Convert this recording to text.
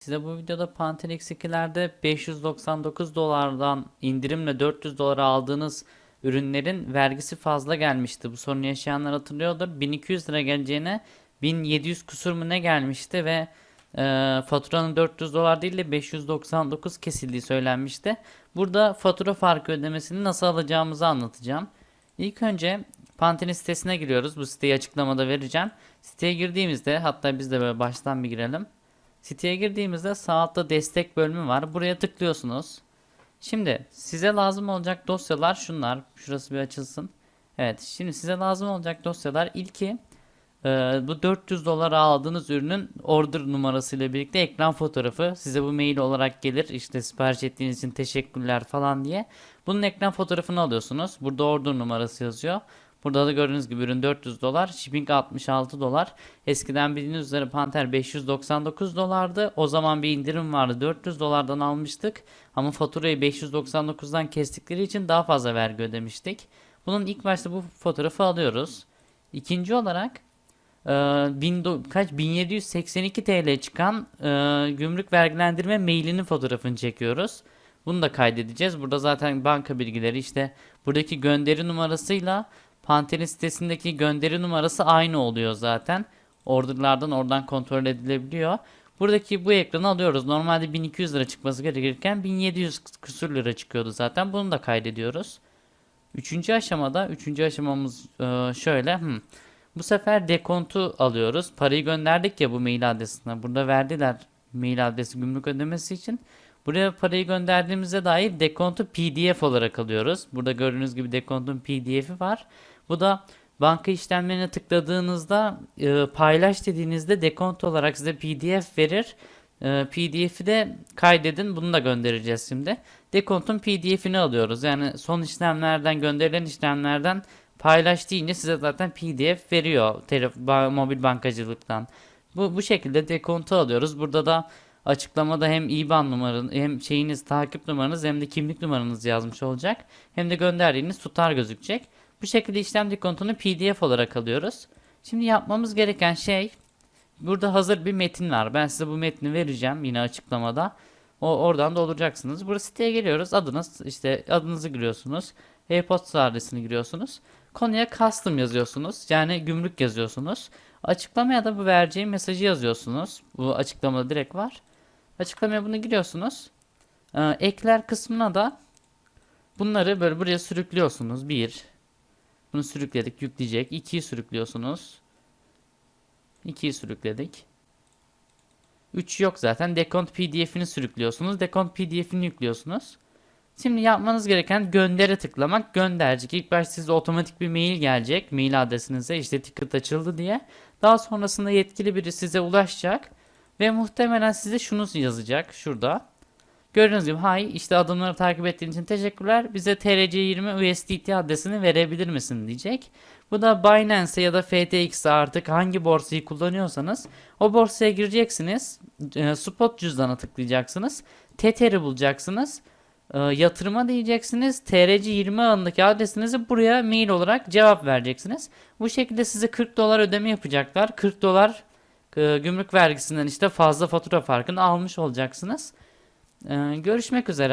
Size bu videoda Pantene X2'lerde 599 dolardan indirimle 400 dolara aldığınız ürünlerin vergisi fazla gelmişti. Bu sorunu yaşayanlar hatırlıyordur. 1200 lira geleceğine 1700 kusur mu ne gelmişti ve e, faturanın 400 dolar değil de 599 kesildiği söylenmişti. Burada fatura farkı ödemesini nasıl alacağımızı anlatacağım. İlk önce Pantene sitesine giriyoruz. Bu siteyi açıklamada vereceğim. Siteye girdiğimizde hatta biz de böyle baştan bir girelim. Siteye girdiğimizde sağ altta destek bölümü var. Buraya tıklıyorsunuz. Şimdi size lazım olacak dosyalar şunlar. Şurası bir açılsın. Evet şimdi size lazım olacak dosyalar ilki e, bu 400 dolara aldığınız ürünün order numarasıyla birlikte ekran fotoğrafı size bu mail olarak gelir. İşte sipariş ettiğiniz için teşekkürler falan diye. Bunun ekran fotoğrafını alıyorsunuz. Burada order numarası yazıyor. Burada da gördüğünüz gibi ürün 400 dolar, shipping 66 dolar. Eskiden bildiğiniz üzere Panther 599 dolardı. O zaman bir indirim vardı. 400 dolardan almıştık. Ama faturayı 599'dan kestikleri için daha fazla vergi ödemiştik. Bunun ilk başta bu fotoğrafı alıyoruz. İkinci olarak e, bin do- kaç 1782 TL çıkan e, gümrük vergilendirme mailinin fotoğrafını çekiyoruz. Bunu da kaydedeceğiz. Burada zaten banka bilgileri işte buradaki gönderi numarasıyla Panter'in sitesindeki gönderi numarası aynı oluyor zaten. Orderlardan oradan kontrol edilebiliyor. Buradaki bu ekranı alıyoruz. Normalde 1200 lira çıkması gerekirken 1700 küsür lira çıkıyordu zaten. Bunu da kaydediyoruz. Üçüncü aşamada, üçüncü aşamamız e, şöyle. hmm. Bu sefer dekontu alıyoruz. Parayı gönderdik ya bu mail adresine. Burada verdiler mail adresi gümrük ödemesi için. Buraya parayı gönderdiğimize dair dekontu PDF olarak alıyoruz. Burada gördüğünüz gibi dekontun PDF'i var. Bu da banka işlemlerine tıkladığınızda e, paylaş dediğinizde dekont olarak size PDF verir. E, PDF'i de kaydedin. Bunu da göndereceğiz şimdi. Dekontun PDF'ini alıyoruz. Yani son işlemlerden gönderilen işlemlerden paylaş deyince size zaten PDF veriyor telef- mobil bankacılıktan. Bu bu şekilde dekontu alıyoruz. Burada da açıklamada hem IBAN numaranız hem şeyiniz takip numaranız hem de kimlik numaranız yazmış olacak. Hem de gönderdiğiniz tutar gözükecek. Bu şekilde işlem dekontunu PDF olarak alıyoruz. Şimdi yapmamız gereken şey burada hazır bir metin var. Ben size bu metni vereceğim yine açıklamada. O oradan dolduracaksınız. Burada siteye geliyoruz. Adınız işte adınızı giriyorsunuz. E-posta adresini giriyorsunuz. Konuya custom yazıyorsunuz. Yani gümrük yazıyorsunuz. Açıklamaya da bu vereceğim mesajı yazıyorsunuz. Bu açıklamada direkt var. Açıklamaya bunu giriyorsunuz. Ee, ekler kısmına da bunları böyle buraya sürüklüyorsunuz. Bir. Bunu sürükledik yükleyecek. 2'yi sürüklüyorsunuz. 2'yi sürükledik. 3 yok zaten. Dekont pdf'ini sürüklüyorsunuz. Dekont pdf'ini yüklüyorsunuz. Şimdi yapmanız gereken göndere tıklamak. Gönderecek. İlk başta size otomatik bir mail gelecek. Mail adresinize işte ticket açıldı diye. Daha sonrasında yetkili biri size ulaşacak. Ve muhtemelen size şunu yazacak. Şurada. Gördüğünüz gibi hay işte adımları takip ettiğin için teşekkürler. Bize TRC20 USDT adresini verebilir misin diyecek. Bu da Binance ya da FTX'e artık hangi borsayı kullanıyorsanız o borsaya gireceksiniz. E, spot cüzdana tıklayacaksınız. Tether'i bulacaksınız. E, yatırıma diyeceksiniz. TRC20 ağındaki adresinizi buraya mail olarak cevap vereceksiniz. Bu şekilde size 40 dolar ödeme yapacaklar. 40 dolar gümrük vergisinden işte fazla fatura farkını almış olacaksınız. Ee, görüşmek üzere.